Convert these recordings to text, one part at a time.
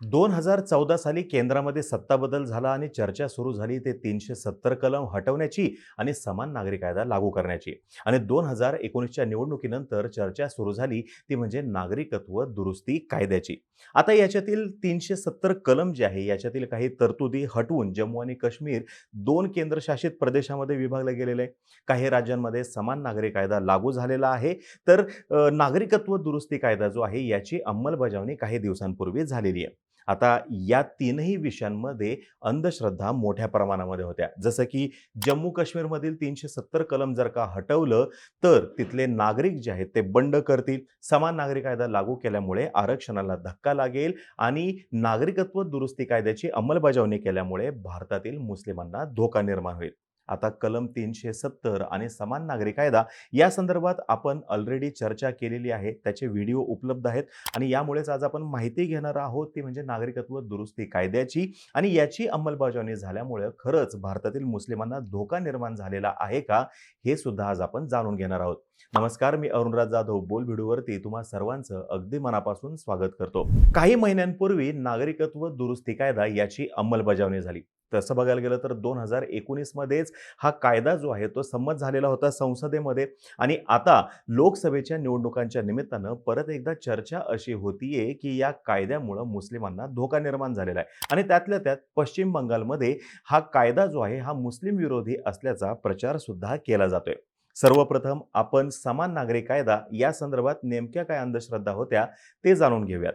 दोन हजार चौदा साली केंद्रामध्ये सत्ताबदल झाला आणि चर्चा सुरू झाली ते तीनशे सत्तर कलम हटवण्याची आणि समान नागरी कायदा लागू करण्याची. आणि दोन हजार एकोणीसच्या निवडणुकीनंतर चर्चा सुरू झाली ती म्हणजे नागरिकत्व दुरुस्ती कायद्याची. आता याच्यातील तीनशे सत्तर कलम जे आहे याच्यातील काही तरतुदी हटवून जम्मू आणि काश्मीर दोन केंद्रशासित प्रदेशामध्ये विभागले गेलेले आहे. काही राज्यांमध्ये समान नागरी कायदा लागू झालेला आहे. तर नागरिकत्व दुरुस्ती कायदा जो आहे याची अंमलबजावणी काही दिवसांपूर्वी झालेली आहे. आता या तीनही विषयांमध्ये अंधश्रद्धा मोठ्या प्रमाणामध्ये होत्या. जसं की जम्मू काश्मीरमधील तीनशे सत्तर कलम जर का हटवलं तर तिथले नागरिक जे आहेत ते बंड करतील. समान नागरी कायदा लागू केल्यामुळे आरक्षणाला धक्का लागेल आणि नागरिकत्व दुरुस्ती कायद्याची अंमलबजावणी केल्यामुळे भारतातील मुस्लिमांना धोका निर्माण होईल. आता कलम तीनशे सत्तर आणि समान नागरी कायदा या संदर्भात आपण ऑलरेडी चर्चा केलेली आहे. त्याचे व्हिडिओ उपलब्ध आहेत. आणि यामुळेच आज आपण माहिती घेणार आहोत ती म्हणजे नागरिकत्व दुरुस्ती कायद्याची. आणि याची अंमलबजावणी झाल्यामुळे खरंच भारतातील मुस्लिमांना धोका निर्माण झालेला आहे का? हे सुद्धा आज आपण जाणून घेणार आहोत. नमस्कार मी अरुणराज जाधव. बोल व्हिडिओवरती तुम्हा सर्वांचं अगदी मनापासून स्वागत करतो. काही महिन्यांपूर्वी नागरिकत्व दुरुस्ती कायदा याची अंमलबजावणी झाली. तसं बघायला गेलं तर दोन हजार एकोणीसमध्येच हा कायदा जो आहे तो संमत झालेला होता संसदेमध्ये. आणि आता लोकसभेच्या निवडणुकांच्या निमित्तानं परत एकदा चर्चा अशी होतीये की या कायद्यामुळं मुस्लिमांना धोका निर्माण झालेला आहे. आणि त्यातल्या त्यात पश्चिम बंगालमध्ये हा कायदा जो आहे हा मुस्लिम विरोधी असल्याचा प्रचारसुद्धा केला जातोय. सर्वप्रथम आपण समान नागरी कायदा या संदर्भात नेमक्या काय अंधश्रद्धा होत्या ते जाणून घेऊयात.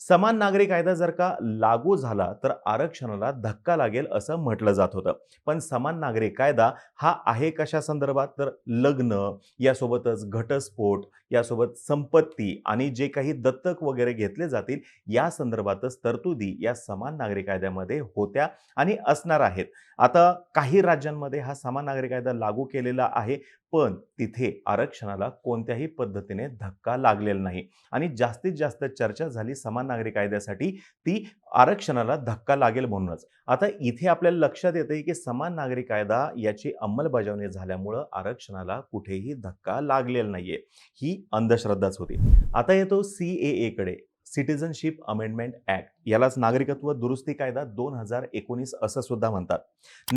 समान नागरी कायदा जर का लागू झाला तर आरक्षणाला धक्का लागेल असं म्हटलं जात होतं. पण समान नागरी कायदा हा आहे कशा संदर्भात? तर लग्न यासोबतच घटस्फोट यासोबत संपत्ती आणि जे काही दत्तक वगैरे घेतले जातील या संदर्भातच तरतुदी या समान नागरी कायद्यामध्ये होत्या आणि असणार आहेत. आता काही राज्यांमध्ये हा समान नागरी कायदा लागू केलेला आहे पण तिथे आरक्षणाला कोणत्याही पद्धतीने धक्का लागलेला नाही आणि जास्तीत जास्त चर्चा झाली समान नागरी कायद्यासाठी ती आरक्षणाला धक्का लागेल म्हणूनच. आता इथे आपल्याला लक्षात येते की समान नागरी कायदा याची अंमलबजावणी झाल्यामुळं आरक्षणाला कुठेही धक्का लागलेला नाहीये. ही अंधश्रद्धाच होती. आता येतो सी ए कडे सिटिझनशिप अमेंडमेंट ऍक्ट यालाच नागरिकत्व दुरुस्ती कायदा दोन हजार एकोणीस असं सुद्धा म्हणतात.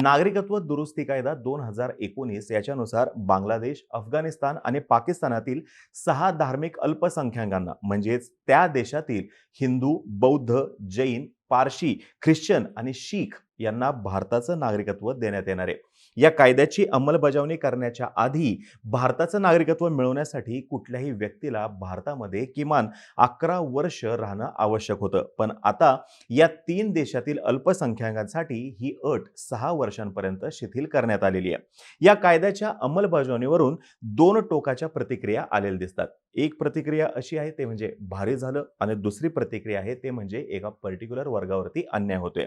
नागरिकत्व दुरुस्ती कायदा दोन हजार एकोणीस याच्यानुसार बांगलादेश अफगाणिस्तान आणि पाकिस्तानातील सहा धार्मिक अल्पसंख्याकांना म्हणजेच त्या देशातील हिंदू बौद्ध जैन पारशी ख्रिश्चन आणि शीख यांना भारताचं नागरिकत्व देण्यात येणार आहे. या कायद्याची अंमलबजावणी करण्याच्या आधी भारताचं नागरिकत्व मिळवण्यासाठी कुठल्याही व्यक्तीला भारतामध्ये किमान अकरा वर्ष राहणं आवश्यक होतं. पण आता या तीन देशातील अल्पसंख्याकांसाठी ही अट सहा वर्षांपर्यंत शिथिल करण्यात आलेली आहे. या कायद्याच्या अंमलबजावणीवरून दोन टोकाच्या प्रतिक्रिया आलेल्या दिसतात. एक प्रतिक्रिया अशी आहे ते म्हणजे भारी झालं आणि दुसरी प्रतिक्रिया आहे ते म्हणजे एका पर्टिक्युलर वर्गावरती अन्याय होतोय.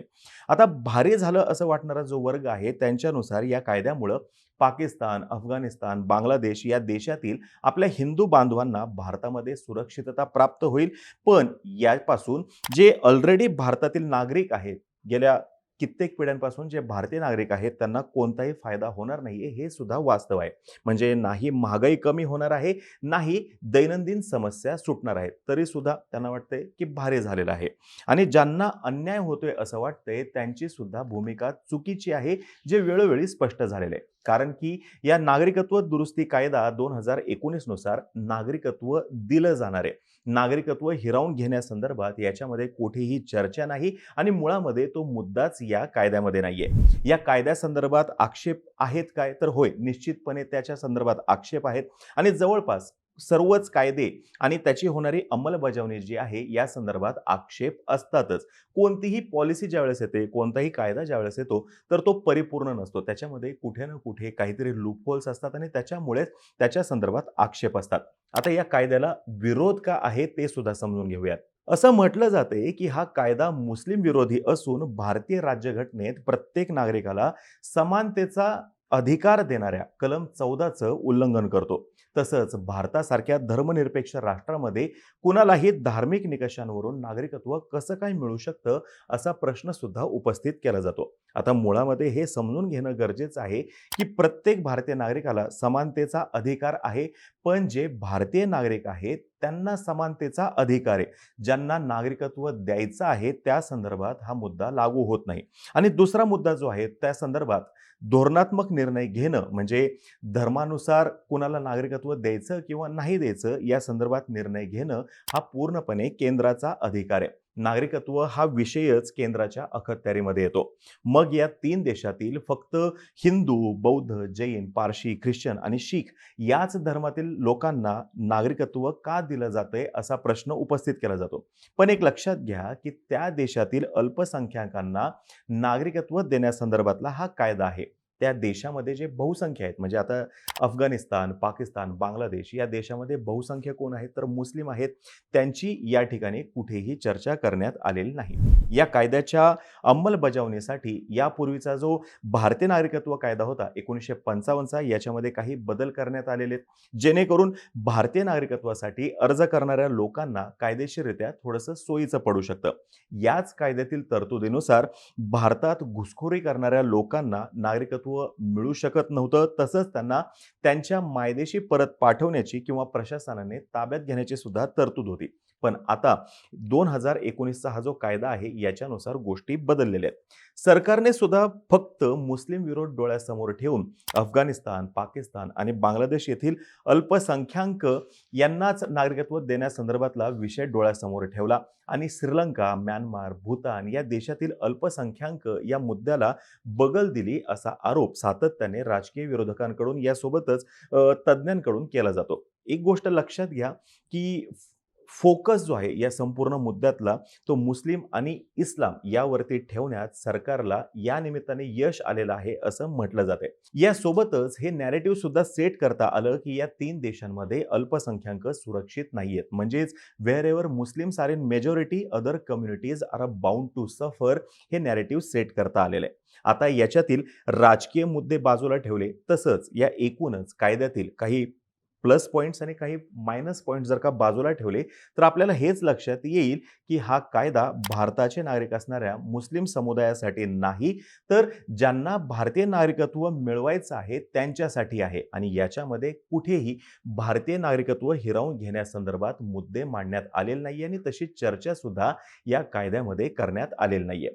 आता भारी झालं असं वाटणारा जो वर्ग आहे त्यांच्यानुसार या कायद्यामुळं पाकिस्तान अफगाणिस्तान बांगलादेश या देशातील आपल्या हिंदू बांधवांना भारतामध्ये सुरक्षितता प्राप्त होईल. पण यापासून जे ऑलरेडी भारतातील नागरिक आहेत गेल्या कित्येक पिढ्यांपासून जे भारतीय नागरिक आहेत त्यांना कोणताही फायदा होणार नाही हे सुद्धा वास्तव आहे. म्हणजे नाही महागाई कमी होणार आहे नाही दैनंदिन समस्या सुटणार आहेत तरी सुद्धा त्यांना वाटतंय की भारी झालेलं आहे. आणि ज्यांना अन्याय होतोय असं वाटतंय त्यांची सुद्धा भूमिका चुकीची आहे जे वेळोवेळी स्पष्ट झालेले आहे. कारण की या नागरिकत्व दुरुस्ती कायदा दोन हजार एकोणीसनुसार नागरिकत्व दिलं जाणार आहे. नागरिकत्व हिरावून घेण्यासंदर्भात याच्यामध्ये कुठेही चर्चा नाही आणि मुळामध्ये तो मुद्दाच या कायद्यामध्ये नाहीये. या कायद्यासंदर्भात आक्षेप आहेत काय? तर होय निश्चितपणे त्याच्या संदर्भात आक्षेप आहेत. आणि जवळपास सर्वच कायदे आणि त्याची होणारी अंमलबजावणी जी आहे या संदर्भात आक्षेप असतातच. कोणतीही पॉलिसी ज्यावेळेस येते कोणताही कायदा ज्यावेळेस येतो तर तो परिपूर्ण नसतो. त्याच्यामध्ये कुठे ना कुठे काहीतरी लूपहोल्स असतात आणि त्याच्यामुळेच त्याच्या संदर्भात आक्षेप असतात. आता या कायद्याला विरोध का आहे ते सुद्धा समजून घेऊयात. असं म्हटलं जाते की हा कायदा मुस्लिम विरोधी असून भारतीय राज्यघटनेत प्रत्येक नागरिकाला समानतेचा अधिकार देणाऱ्या कलम चौदाचं उल्लंघन करतो. तसंच भारतासारख्या धर्मनिरपेक्ष राष्ट्रामध्ये कुणालाही धार्मिक निकषांवरून नागरिकत्व कसं काय मिळू शकतं असा प्रश्न सुद्धा उपस्थित केला जातो. आता मुळामध्ये हे समजून घेणं गरजेचं आहे की प्रत्येक भारतीय नागरिकाला समानतेचा अधिकार आहे पण जे भारतीय नागरिक आहेत त्यांना समानतेचा अधिकार आहे. ज्यांना नागरिकत्व द्यायचं आहे त्या संदर्भात हा मुद्दा लागू होत नाही. आणि दुसरा मुद्दा जो आहे त्या संदर्भात धोरणात्मक निर्णय घेणं म्हणजे धर्मानुसार कुणाला नागरिकत्व द्यायचं किंवा नाही द्यायचं या संदर्भात निर्णय घेणं हा पूर्णपणे केंद्राचा अधिकार आहे. नागरिकत्व हा विषयच केंद्राच्या अखत्यारीमध्ये येतो. मग या तीन देशातील फक्त हिंदू बौद्ध जैन पारशी ख्रिश्चन आणि शीख याच धर्मातील लोकांना नागरिकत्व का दिलं जातंय असा प्रश्न उपस्थित केला जातो. पण एक लक्षात घ्या की त्या देशातील अल्पसंख्याकांना नागरिकत्व देण्यासंदर्भातला हा कायदा आहे. त्या देशामध्ये जे बहुसंख्य आहेत म्हणजे आता अफगाणिस्तान पाकिस्तान बांगलादेश या देशामध्ये बहुसंख्य कोण आहेत? तर मुस्लिम आहेत. त्यांची या ठिकाणी कुठेही चर्चा करण्यात आलेली नाही. या कायद्याच्या अंमलबजावणीसाठी यापूर्वीचा जो भारतीय नागरिकत्व कायदा होता एकोणीसशे पंचावन्नचा याच्यामध्ये काही बदल करण्यात आलेले आहेत. जेणेकरून भारतीय नागरिकत्वासाठी अर्ज करणाऱ्या लोकांना कायदेशीररित्या थोडंसं सोयीचं पडू शकतं. याच कायद्यातील तरतुदीनुसार भारतात घुसखोरी करणाऱ्या लोकांना नागरिकत्व मिळू शकत नव्हतं तसंच त्यांना त्यांच्या मायदेशी परत पाठवण्याची किंवा प्रशासनाने ताब्यात घेण्याची सुद्धा तरतूद होती. पण आता दोन हजार एकोणीसचा हा जो कायदा आहे याच्यानुसार गोष्टी बदललेल्या आहेत. सरकारने सुद्धा फक्त मुस्लिम विरोध डोळ्यासमोर ठेवून अफगाणिस्तान पाकिस्तान आणि बांगलादेश येथील अल्पसंख्याक यांनाच नागरिकत्व देण्यासंदर्भातला विषय डोळ्यासमोर ठेवला आणि श्रीलंका म्यानमार भूतान या देशातील अल्पसंख्याक या मुद्द्याला बगल दिली असा आरोप सातत्याने राजकीय विरोधकांकडून यासोबतच तज्ज्ञांकडून केला जातो. एक गोष्ट लक्षात घ्या की फोकस जो आहे या संपूर्ण मुद्द्यातला तो मुस्लिम आणि इस्लाम यावरती ठेवण्यात सरकारला या निमित्ताने यश आलेलं आहे असं म्हटलं जाते यासोबतच हे नॅरेटिव्ह सुद्धा सेट करता आलं की या तीन देशांमध्ये अल्पसंख्याक सुरक्षित नाहीयेत. म्हणजेच wherever muslims are in majority other communities are a bound to suffer हे नॅरेटिव्ह सेट करता आलेलं आहे. आता याच्यातील राजकीय मुद्दे बाजूला ठेवले तसंच या एकूणच कायद्यातील काही प्लस पॉईंट्स आणि काही मायनस पॉईंट्स जर का बाजूला ठेवले तर आपल्याला हेच लक्षात येईल की हा कायदा भारताचे नागरिक असणाऱ्या मुस्लिम समुदायासाठी नाही तर ज्यांना भारतीय नागरिकत्व मिळवायचं आहे त्यांच्यासाठी आहे. आणि याच्यामध्ये कुठेही भारतीय नागरिकत्व हिरावून घेण्यासंदर्भात मुद्दे मांडण्यात आलेले नाही आणि तशी चर्चासुद्धा या कायद्यामध्ये करण्यात आलेली आहे